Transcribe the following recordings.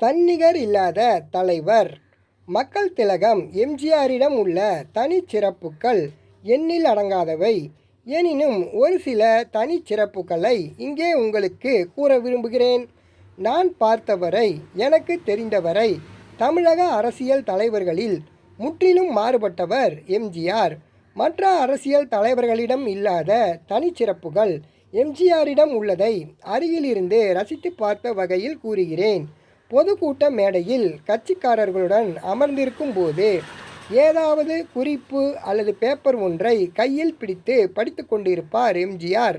தன்னிகர் இல்லாத தலைவர். மக்கள் திலகம் எம்ஜிஆரிடம் உள்ள தனிச்சிறப்புகள் எண்ணில் அடங்காதவை. எனினும் ஒரு சில தனிச்சிறப்புகளை இங்கே உங்களுக்கு கூற விரும்புகிறேன். நான் பார்த்தவரை எனக்கு தெரிந்தவரை தமிழக அரசியல் தலைவர்களில் முற்றிலும் மாறுபட்டவர் எம்ஜிஆர். மற்ற அரசியல் தலைவர்களிடம் இல்லாத தனிச்சிறப்புகள் எம்ஜிஆரிடம் உள்ளதை அருகிலிருந்து ரசித்து பார்த்த வகையில் கூறுகிறேன். பொதுக்கூட்ட மேடையில் கட்சிக்காரர்களுடன் அமர்ந்திருக்கும் போது ஏதாவது குறிப்பு அல்லது பேப்பர் ஒன்றை கையில் பிடித்து படித்து கொண்டிருப்பார் எம்ஜிஆர்.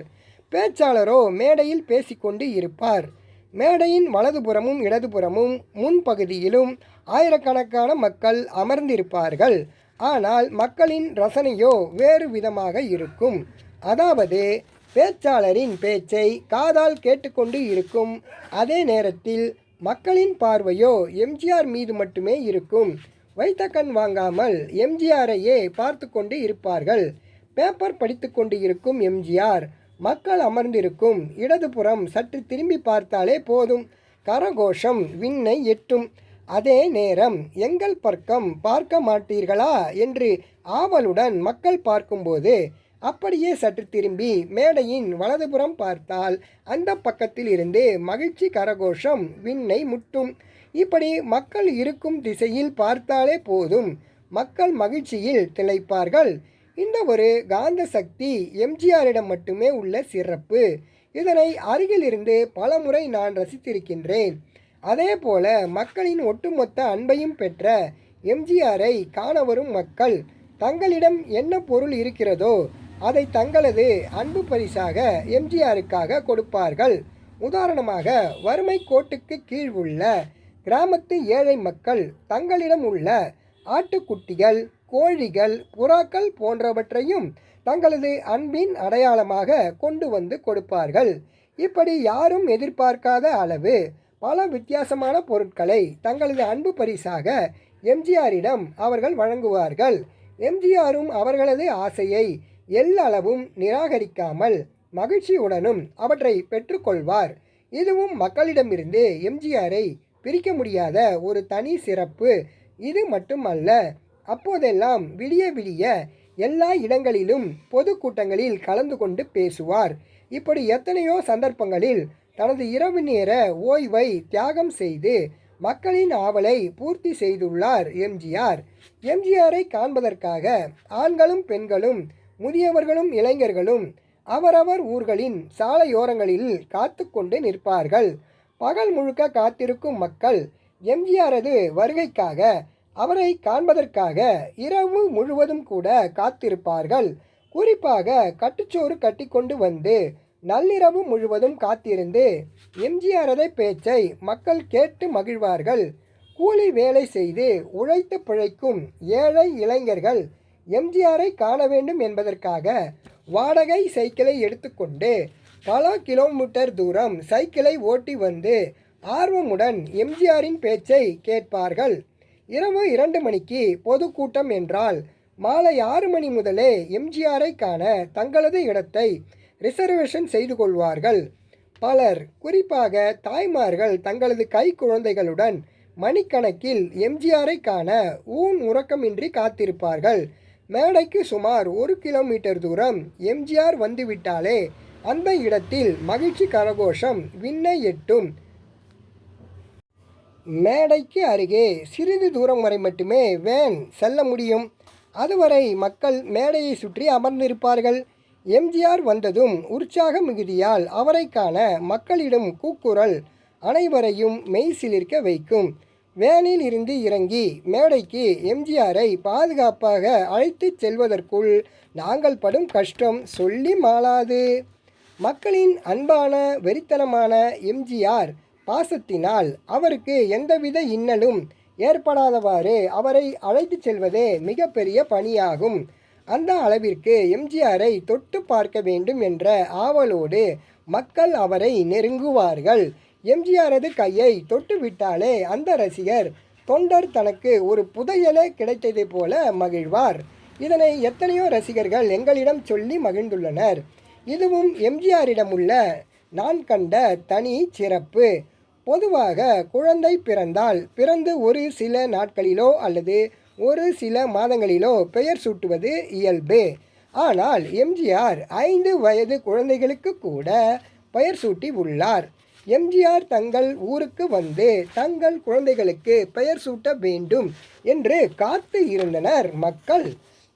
பேச்சாளரோ மேடையில் பேசிக்கொண்டு இருப்பார். மேடையின் வலதுபுறமும் இடதுபுறமும் முன்பகுதியிலும் ஆயிரக்கணக்கான மக்கள் அமர்ந்திருப்பார்கள். ஆனால் மக்களின் ரசனையோ வேறு விதமாக இருக்கும். அதாவது பேச்சாளரின் பேச்சை காதால் கேட்டுக்கொண்டு இருக்கும் அதே நேரத்தில் மக்களின் பார்வையோ எம்ஜிஆர் மீது மட்டுமே இருக்கும். வைத்த கண் வாங்காமல் எம்ஜிஆரையே பார்த்து கொண்டு இருப்பார்கள். பேப்பர் படித்து கொண்டு இருக்கும் எம்ஜிஆர் மக்கள் அமர்ந்திருக்கும் இடதுபுறம் சற்று திரும்பி பார்த்தாலே போதும். கரகோஷம் விண்ணை எட்டும். அதே நேரம் எங்கள் பக்கம் பார்க்க மாட்டீர்களா? என்று ஆவலுடன் மக்கள் பார்க்கும்போது அப்படியே சற்று திரும்பி மேடையின் வலதுபுறம் பார்த்தால் அந்த பக்கத்தில் இருந்து மகிழ்ச்சி கரகோஷம் விண்ணை முட்டும். இப்படி மக்கள் இருக்கும் திசையில் பார்த்தாலே போதும். மக்கள் மகிழ்ச்சியில் திளைப்பார்கள். இந்த ஒரு காந்த சக்தி எம்ஜிஆரிடம் மட்டுமே உள்ள சிறப்பு. இதனை அருகிலிருந்து பலமுறை நான் ரசித்திருக்கின்றேன். அதே போல மக்களின் ஒட்டுமொத்த அன்பையும் பெற்ற எம்ஜிஆரை காண வரும் மக்கள் தங்களிடம் என்ன பொருள் இருக்கிறதோ அதை தங்களது அன்பு பரிசாக எம்ஜிஆருக்காக கொடுப்பார்கள். உதாரணமாக வறுமை கோட்டுக்கு கீழ் உள்ள கிராமத்து ஏழை மக்கள் தங்களிடம் உள்ள ஆட்டுக்குட்டிகள் கோழிகள் புறாக்கள் போன்றவற்றையும் தங்களது அன்பின் அடையாளமாக கொண்டு வந்து கொடுப்பார்கள். இப்படி யாரும் எதிர்பார்க்காத அளவு பல வித்தியாசமான பொருட்களை தங்களது அன்பு பரிசாக எம்ஜிஆரிடம் அவர்கள் வழங்குவார்கள். எம்ஜிஆரும் அவர்களது ஆசையை எல்லளவும் நிராகரிக்காமல் மகிழ்ச்சியுடனும் அவற்றை பெற்றுக்கொள்வார். இதுவும் மக்களிடமிருந்து எம்ஜிஆரை பிரிக்க முடியாத ஒரு தனி சிறப்பு. இது மட்டுமல்ல அப்போதெல்லாம் விடிய விடிய எல்லா இடங்களிலும் பொதுக்கூட்டங்களில் கலந்து கொண்டு பேசுவார். இப்படி எத்தனையோ சந்தர்ப்பங்களில் தனது இரவு நேர ஓய்வை தியாகம் செய்து மக்களின் ஆவலை பூர்த்தி செய்துள்ளார் எம்ஜிஆர். எம்ஜிஆரை காண்பதற்காக ஆண்களும் பெண்களும் முதியவர்களும் இளைஞர்களும் அவரவர் ஊர்களின் சாலையோரங்களில் காத்து கொண்டு நிற்பார்கள். பகல் முழுக்க காத்திருக்கும் மக்கள் எம்ஜிஆரது வருகைக்காக அவரை காண்பதற்காக இரவு முழுவதும் கூட காத்திருப்பார்கள். குறிப்பாக கட்டுச்சோறு கட்டிக்கொண்டு வந்து நள்ளிரவு முழுவதும் காத்திருந்து எம்ஜிஆரது பேச்சை மக்கள் கேட்டு மகிழ்வார்கள். கூலி வேலை செய்து உழைத்து பிழைக்கும் ஏழை இளைஞர்கள் எம்ஜிஆரை காண வேண்டும் என்பதற்காக வாடகை சைக்கிளை எடுத்துக்கொண்டு பல கிலோமீட்டர் தூரம் சைக்கிளை ஓட்டி வந்து ஆர்வமுடன் எம்ஜிஆரின் பேச்சை கேட்பார்கள். இரவு இரண்டு மணிக்கு பொதுக்கூட்டம் என்றால் மாலை ஆறு மணி முதலே எம்ஜிஆரை காண தங்களது இடத்தை ரிசர்வேஷன் செய்து கொள்வார்கள். பலர் குறிப்பாக தாய்மார்கள் தங்களது கை குழந்தைகளுடன் மணிக்கணக்கில் எம்ஜிஆரை காண ஊன் உறக்கமின்றி காத்திருப்பார்கள். மேடைக்கு சுமார் ஒரு கிலோமீட்டர் தூரம் எம்ஜிஆர் வந்துவிட்டாலே அந்த இடத்தில் மகிழ்ச்சி கரகோஷம் விண்ணை எட்டும். மேடைக்கு அருகே சிறிது தூரம் வரை மட்டுமே வேன் செல்ல முடியும். அதுவரை மக்கள் மேடையை சுற்றி அமர்ந்திருப்பார்கள். எம்ஜிஆர் வந்ததும் உற்சாக மிகுதியால் அவரை காண மக்களிடம் கூக்குரல் அனைவரையும் மெய் சிலிர்க்க வைக்கும். வேனில் இருந்து இறங்கி மேடைக்கு எம்ஜிஆரை பாதுகாப்பாக அழைத்துச் செல்வதற்குள் நாங்கள் படும் கஷ்டம் சொல்லி மாளாது. மக்களின் அன்பான வெறித்தனமான எம்ஜிஆர் பாசத்தினால் அவருக்கு எந்தவித இன்னலும் ஏற்படாதவாறு அவரை அழைத்துச் செல்வதே மிகப்பெரிய பணியாகும். அந்த அளவிற்கு எம்ஜிஆரை தொட்டு பார்க்க வேண்டும் என்ற ஆவலோடு மக்கள் அவரை நெருங்குவார்கள். எம்ஜிஆரது கையை தொட்டு விட்டாலே அந்த ரசிகர். தொண்டர் தனக்கு ஒரு புதையலே கிடைத்ததைப் போல மகிழ்வார். இதனை எத்தனையோ ரசிகர்கள் எங்களிடம் சொல்லி மகிழ்ந்துள்ளனர். இதுவும் எம்ஜிஆரிடம் உள்ள நான் கண்ட தனி சிறப்பு. பொதுவாக குழந்தை பிறந்தால் பிறந்து ஒரு சில நாட்களிலோ அல்லது ஒரு சில மாதங்களிலோ பெயர் சூட்டுவது இயல்பு. ஆனால் எம்ஜிஆர் ஐந்து வயது குழந்தைகளுக்கு கூட பெயர் சூட்டி உள்ளார். எம்ஜிஆர் தங்கள் ஊருக்கு வந்து தங்கள் குழந்தைகளுக்கு பெயர் சூட்ட வேண்டும் என்று காத்து இருந்தனர் மக்கள்.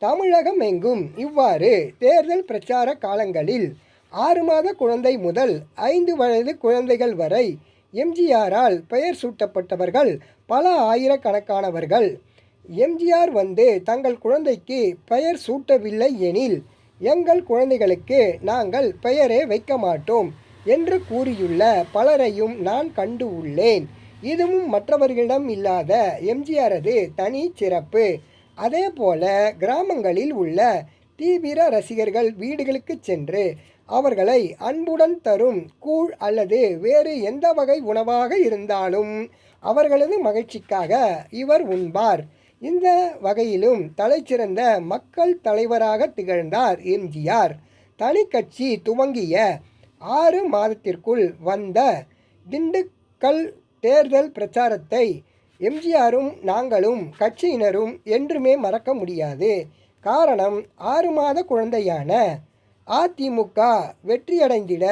தமிழகம் எங்கும் இவ்வாறு தேர்தல் பிரச்சார காலங்களில் ஆறு மாத குழந்தை முதல் ஐந்து வயது குழந்தைகள் வரை எம்ஜிஆரால் பெயர் சூட்டப்பட்டவர்கள் பல ஆயிரக்கணக்கானவர்கள். எம்ஜிஆர் வந்து தங்கள் குழந்தைக்கு பெயர் சூட்டவில்லை எனில் எங்கள் குழந்தைகளுக்கு நாங்கள் பெயரே வைக்க மாட்டோம். என்று கூறியுள்ள பலரையும் நான் கண்டு உள்ளேன். இதுவும் மற்றவர்களிடம் இல்லாத எம்ஜிஆரது தனி சிறப்பு. அதே போல கிராமங்களில் உள்ள தீவிர ரசிகர்கள் வீடுகளுக்கு சென்று அவர்களை அன்புடன் தரும் கூழ் அல்லது வேறு எந்த வகை உணவாக இருந்தாலும் அவர்களது மகிழ்ச்சிக்காக இவர் உண்பார். இந்த வகையிலும் தலைச்சிறந்த மக்கள் தலைவராக திகழ்ந்தார் எம்ஜிஆர். தனி கட்சி துவங்கிய ஆறு மாதத்திற்குள் வந்த திண்டுக்கல் தேர்தல் பிரச்சாரத்தை எம்ஜிஆரும் நாங்களும் கட்சியினரும் என்றுமே மறக்க முடியாது. காரணம் ஆறு மாத குழந்தையான அதிமுக வெற்றியடைந்திட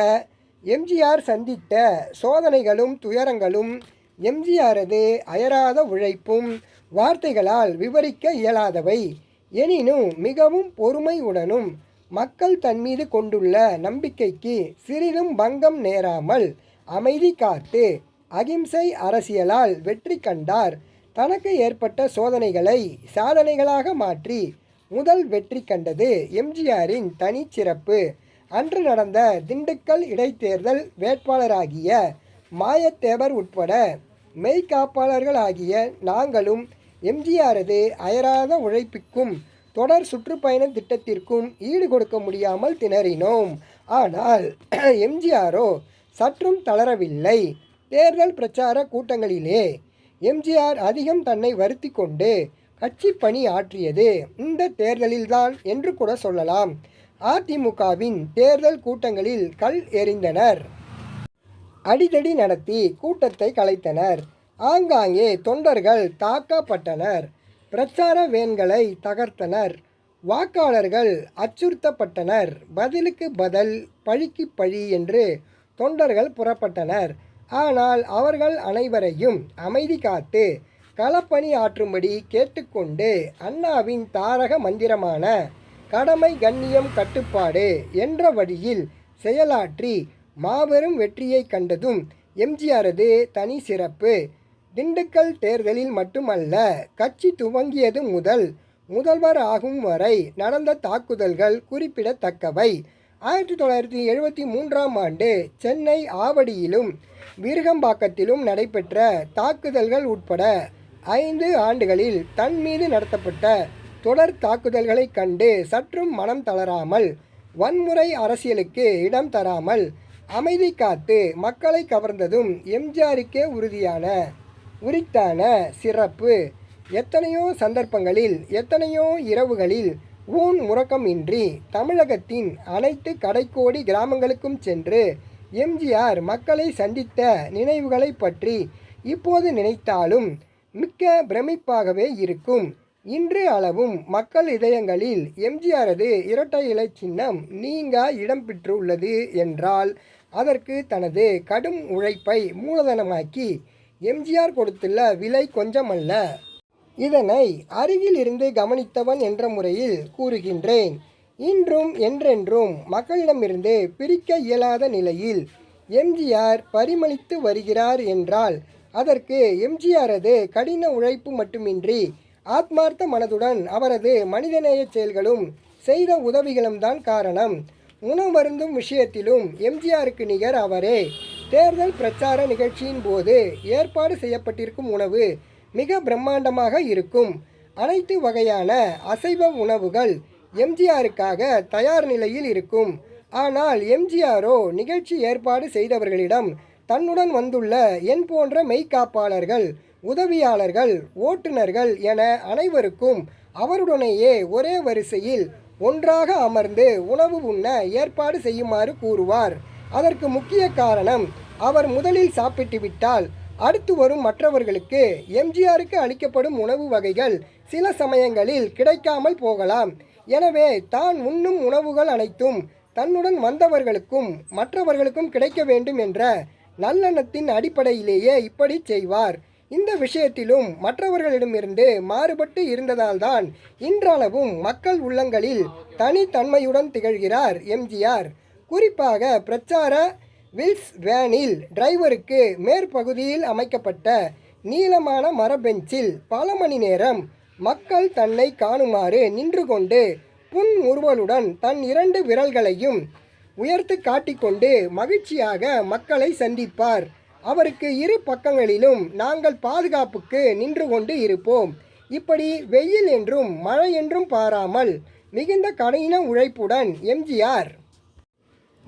எம்ஜிஆர் சந்தித்த சோதனைகளும் துயரங்களும் எம்ஜிஆரது அயராத உழைப்பும் வார்த்தைகளால் விவரிக்க இயலாதவை. எனினும் மிகவும் பொறுமையுடனும் மக்கள் தன் மீது கொண்டுள்ள நம்பிக்கைக்கு சிறிதும் பங்கம் நேராமல் அமைதி காத்து அகிம்சை அரசியலால் வெற்றி கண்டார். தனக்கு ஏற்பட்ட சோதனைகளை சாதனைகளாக மாற்றி முதல் வெற்றி கண்டது எம்ஜிஆரின் தனிச்சிறப்பு. அன்று நடந்த திண்டுக்கல் இடைத்தேர்தல் வேட்பாளராகிய மாயத்தேவர் உட்பட மெய்காப்பாளர்களாகிய நாங்களும் எம்ஜிஆரது அயராத உழைப்புக்கும் தொடர் சுற்றுப்பயண திட்டத்திற்கும் ஈடு கொடுக்க முடியாமல் திணறினோம். ஆனால் எம்ஜிஆரோ சற்றும் தளரவில்லை. தேர்தல் பிரச்சார கூட்டங்களிலே எம்ஜிஆர் அதிகம் தன்னை வருத்தி கொண்டு கட்சி பணி ஆற்றியது இந்த தேர்தலில்தான் என்று கூட சொல்லலாம். அதிமுகவின் தேர்தல் கூட்டங்களில் கல் எறிந்தனர். அடிதடி நடத்தி கூட்டத்தை கலைத்தனர். ஆங்காங்கே தொண்டர்கள் தாக்கப்பட்டனர். பிரச்சார வேன்களை தகர்த்தனர். வாக்காளர்கள் அச்சுறுத்தப்பட்டனர். பதிலுக்கு பதில் பழிக்கு பழி என்று தொண்டர்கள் புறப்பட்டனர். ஆனால் அவர்கள் அனைவரையும் அமைதி காத்து களப்பணி ஆற்றும்படி கேட்டுக்கொண்டு அண்ணாவின் தாரக மந்திரமான கடமை கண்ணியம் கட்டுப்பாடு என்ற வழியில் செயலாற்றி மாபெரும் வெற்றியை கண்டதும் எம்ஜிஆரது தனி சிறப்பு திண்டுக்கல் தேர்தலில் மட்டுமல்ல கட்சி துவங்கியது முதல் முதல்வர் ஆகும் வரை நடந்த தாக்குதல்கள் குறிப்பிடத்தக்கவை. ஆயிரத்தி தொள்ளாயிரத்தி எழுபத்தி மூன்றாம் ஆண்டு சென்னை ஆவடியிலும் விருகம்பாக்கத்திலும் நடைபெற்ற தாக்குதல்கள் உட்பட ஐந்து ஆண்டுகளில் தன் மீது நடத்தப்பட்ட தொடர் தாக்குதல்களைக் கண்டு சற்றும் மனம் தளராமல் வன்முறை அரசியலுக்கு இடம் தராமல் அமைதி காத்து மக்களை கவர்ந்ததும் எம்ஜிஆருக்கே உறுதியான உரித்தான சிறப்பு. எத்தனையோ சந்தர்ப்பங்களில் எத்தனையோ இரவுகளில் ஊன் முறக்கமின்றி தமிழகத்தின் அனைத்து கடைக்கோடி கிராமங்களுக்கும் சென்று எம்ஜிஆர் மக்களை சந்தித்த நினைவுகளை பற்றி இப்போது நினைத்தாலும் மிக்க பிரமிப்பாகவே இருக்கும். இன்று அளவும் மக்கள் இதயங்களில் எம்ஜிஆரது இரட்டை இலை சின்னம் நீங்க இடம் பெற்றுள்ளது என்றால் அதற்கு தனது கடும் உழைப்பை மூலதனமாக்கி எம்ஜிஆர் கொடுத்துள்ள விலை கொஞ்சமல்ல. இதனை அருகில் இருந்து கவனித்தவன் என்ற முறையில் கூறுகின்றேன். இன்றும் என்றென்றும் மக்களிடமிருந்து பிரிக்க இயலாத நிலையில் எம்ஜிஆர் பரிமளித்து வருகிறார் என்றால் அதற்கு எம்ஜிஆரது கடின உழைப்பு மட்டுமின்றி ஆத்மார்த்த மனதுடன் அவரது மனிதநேய செயல்களும் செய்த உதவிகளும் தான் காரணம். உணவருந்தும் விஷயத்திலும் எம்ஜிஆருக்கு நிகர் அவரே. தேர்தல் பிரச்சார நிகழ்ச்சியின் போது ஏற்பாடு செய்யப்பட்டிருக்கும் உணவு மிக பிரம்மாண்டமாக இருக்கும். அனைத்து வகையான அசைவ உணவுகள் எம்ஜிஆருக்காக தயார் நிலையில் இருக்கும். ஆனால் எம்ஜிஆரோ நிகழ்ச்சி ஏற்பாடு செய்தவர்களிடம் தன்னுடன் வந்துள்ள என் போன்ற மெய்காப்பாளர்கள் உதவியாளர்கள் ஓட்டுநர்கள் என அனைவருக்கும் அவருடனேயே ஒரே வரிசையில் ஒன்றாக அமர்ந்து உணவு உண்ண ஏற்பாடு செய்யுமாறு கூறுவார். அதற்கு முக்கிய காரணம் அவர் முதலில் சாப்பிட்டு விட்டால் அடுத்து வரும் மற்றவர்களுக்கு எம்ஜிஆருக்கு அளிக்கப்படும் உணவு வகைகள் சில சமயங்களில் கிடைக்காமல் போகலாம். எனவே தான் உண்ணும் உணவுகள் அனைத்தும் தன்னுடன் வந்தவர்களுக்கும் மற்றவர்களுக்கும் கிடைக்க வேண்டும் என்ற நல்லெண்ணத்தின் அடிப்படையிலேயே இப்படி செய்வார். இந்த விஷயத்திலும் மற்றவர்களிடமிருந்து மாறுபட்டு இருந்ததால்தான் இன்றளவும் மக்கள் உள்ளங்களில் தனித்தன்மையுடன் திகழ்கிறார் எம்ஜிஆர். குறிப்பாக பிரச்சார வில்ஸ் வேனில் டிரைவருக்கு மேற்பகுதியில் அமைக்கப்பட்ட நீளமான மரபெஞ்சில் பல மணி நேரம் மக்கள் தன்னை காணுமாறு நின்று கொண்டு புன் உருவலுடன் தன் இரண்டு விரல்களையும் உயர்த்து காட்டிக்கொண்டு மகிழ்ச்சியாக மக்களை சந்திப்பார். அவருக்கு இரு பக்கங்களிலும் நாங்கள் பாதுகாப்புக்கு நின்று கொண்டு இருப்போம். இப்படி வெயில் என்றும் மழை என்றும் பாராமல் மிகுந்த கடின உழைப்புடன் எம்ஜிஆர்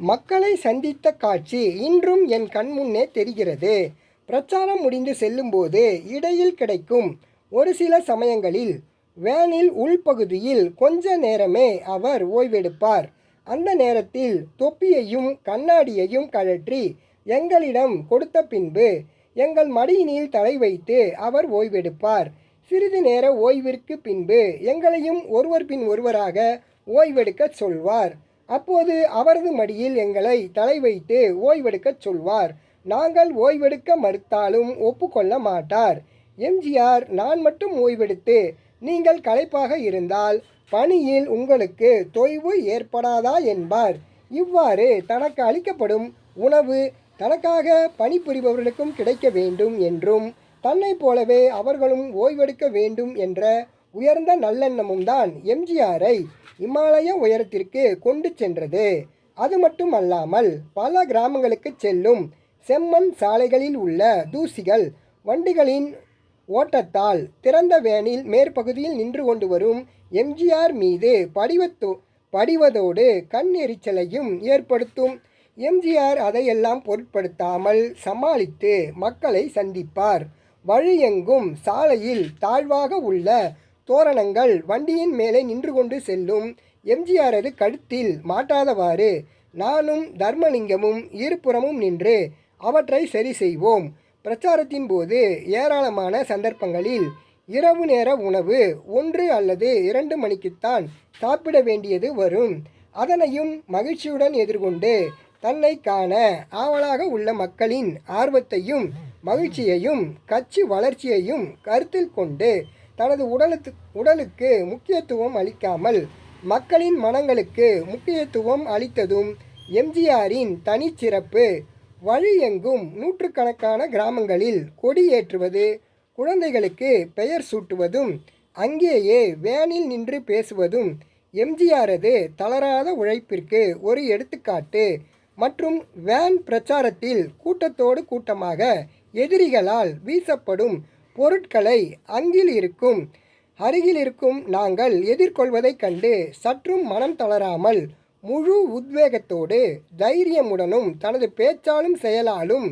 மக்களை சந்தித்த காட்சி இன்றும் என் கண்முன்னே தெரிகிறது. பிரச்சாரம் முடிந்து செல்லும்போது இடையில் கிடைக்கும் ஒரு சில சமயங்களில் வேனில் உள்பகுதியில் கொஞ்ச நேரமே அவர் ஓய்வெடுப்பார். அந்த நேரத்தில் தொப்பியையும் கண்ணாடியையும் கழற்றி எங்களிடம் கொடுத்த பின்பு எங்கள் மடியினில் தலை வைத்து அவர் ஓய்வெடுப்பார். சிறிது நேர ஓய்விற்கு பின்பு எங்களையும் ஒருவர் பின் ஒருவராக ஓய்வெடுக்கச் சொல்வார். அப்போது அவரது மடியில் எங்களை தலை வைத்து ஓய்வெடுக்கச் சொல்வார். நாங்கள் ஓய்வெடுக்க மறுத்தாலும் ஒப்புக்கொள்ள மாட்டார். எம்ஜிஆர் நான் மட்டும் ஓய்வெடுத்து நீங்கள் களைப்பாக இருந்தால் பணியில் உங்களுக்கு தொய்வு ஏற்படாதா என்பார். இவ்வாறு தனக்கு அளிக்கப்படும் உணவு தனக்காக பணிபுரிபவர்களுக்கும் கிடைக்க வேண்டும் என்றும் தன்னைப் போலவே அவர்களும் ஓய்வெடுக்க வேண்டும் என்ற உயர்ந்த நல்லெண்ணமும் தான் எம்ஜிஆரை இமாலய உயரத்திற்கு கொண்டு சென்றது. அது மட்டும் அல்லாமல் பல கிராமங்களுக்கு செல்லும் செம்மண் சாலைகளில் உள்ள தூசிகள் வண்டிகளின் ஓட்டத்தால் திறந்த வேனில் மேற்பகுதியில் நின்று கொண்டு வரும் எம்ஜிஆர் மீது படிவத்தோ படிவதோடு கண் எரிச்சலையும் ஏற்படுத்தும். எம்ஜிஆர் அதையெல்லாம் பொருட்படுத்தாமல் சமாளித்து மக்களை சந்திப்பார். வழியெங்கும் சாலையில் தாழ்வாக உள்ள தோரணங்கள் வண்டியின் மேலே நின்று கொண்டு செல்லும். எம்ஜிஆரது கழுத்தில் மாட்டாதவாறு நானும் தர்மலிங்கமும் இருபுறமும் நின்று அவற்றை சரி செய்வோம். பிரச்சாரத்தின் போது ஏராளமான சந்தர்ப்பங்களில் இரவு நேர உணவு ஒன்று அல்லது இரண்டு மணிக்குத்தான் சாப்பிட வேண்டியது வரும். அதனையும் மகிழ்ச்சியுடன் எதிர்கொண்டு தன்னை காண ஆவலாக உள்ள மக்களின் ஆர்வத்தையும் மகிழ்ச்சியையும் கட்சி வளர்ச்சியையும் கருத்தில் கொண்டு தனது உடலுக்கு உடலுக்கு முக்கியத்துவம் அளிக்காமல் மக்களின் மனங்களுக்கு முக்கியத்துவம் அளித்ததும் எம்ஜிஆரின் தனிச்சிறப்பு. வழியெங்கும் நூற்றுக்கணக்கான கிராமங்களில் கொடியேற்றுவது குழந்தைகளுக்கு பெயர் சூட்டுவதும் அங்கேயே வேனில் நின்று பேசுவதும் எம்ஜிஆரது தளராத உழைப்பிற்கு ஒரு எடுத்துக்காட்டு. மற்றும் வேன் பிரச்சாரத்தில் கூட்டத்தோடு கூட்டமாக எதிரிகளால் வீசப்படும் பொருட்களை அங்கில் இருக்கும் அருகில் இருக்கும் நாங்கள் எதிர்கொள்வதைக் கண்டு சற்றும் மனம் தளராமல் முழு உத்வேகத்தோடு தைரியமுடனும் தனது பேச்சாலும் செயலாலும்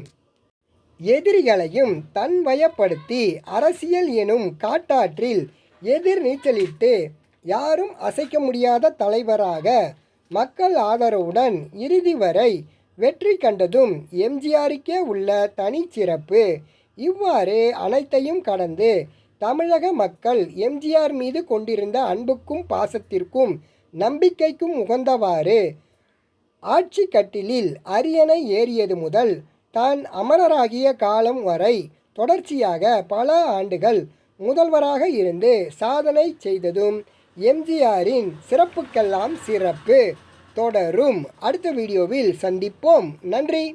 எதிரிகளையும் தன்வயப்படுத்தி அரசியல் எனும் காட்டாற்றில் எதிர் நீச்சலிட்டு யாரும் அசைக்க முடியாத தலைவராக மக்கள் ஆதரவுடன் இறுதி வரை வெற்றி கண்டதும் எம்ஜிஆருக்கே உள்ள தனிச்சிறப்பு இவ்வாறு அனைத்தையும் கடந்து தமிழக மக்கள் எம்ஜிஆர் மீது கொண்டிருந்த அன்புக்கும் பாசத்திற்கும் நம்பிக்கைக்கும் உகந்தவாறு ஆட்சி கட்டிலில் அரியணை ஏறியது முதல் தான் அமரராகிய காலம் வரை தொடர்ச்சியாக பல ஆண்டுகள் முதல்வராக இருந்து சாதனை செய்ததும் எம்ஜிஆரின் சிறப்புக்கெல்லாம் சிறப்பு தொடரும். அடுத்த வீடியோவில் சந்திப்போம். நன்றி.